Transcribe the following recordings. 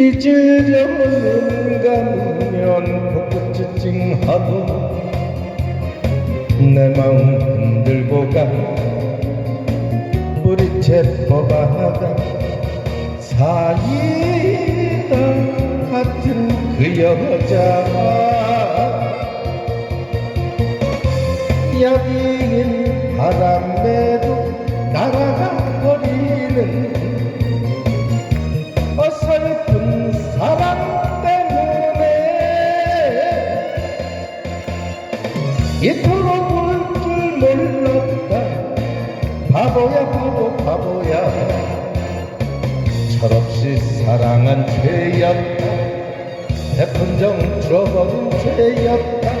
잊으려는 가면 벚꽃이 찡하고 내 마음 흔들고 가. 뿌리채 뽑아가 사이다 같은 그 여자. 여기인 바람에도 날아가 버 이토록 울줄 몰랐다 바보야 바보 바보야 철없이 사랑한 죄였다 대푼정 줄어버린 죄였다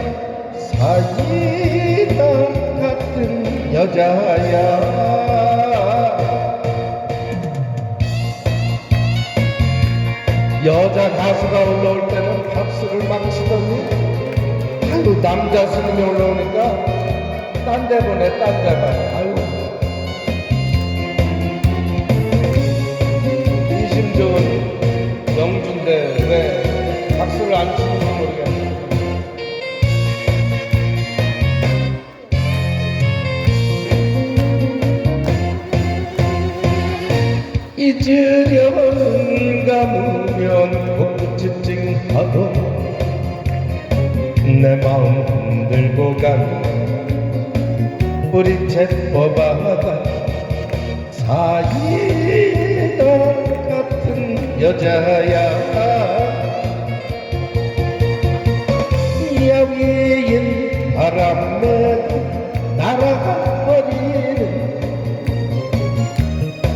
사이다 같은 여자야 여자 가수가 올라올 때는 박수를 막 치더니 아유 남자 스님이 올라오니까 딴 데 보내 딴 데만 아유. 인심 좋은 영주인데 왜 박수를 안 치는지 모르겠네. 잊으려는 감으면 벚꽃이 찡하고 내 마음 흔들고 간 뿌리채 뽑아가 사이다 같은 여자야. 여기인 바람에 날아가 버리는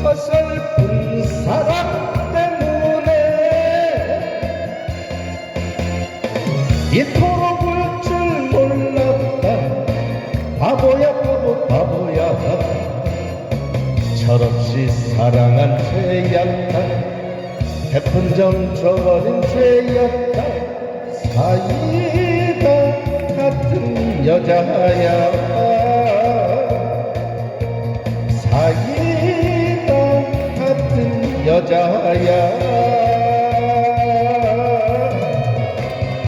어설픈 사랑 때문에 이토록 사랑한 죄였다 태풍정 줘버린 죄였다 사이다 같은 여자야. 사이다 같은 여자야.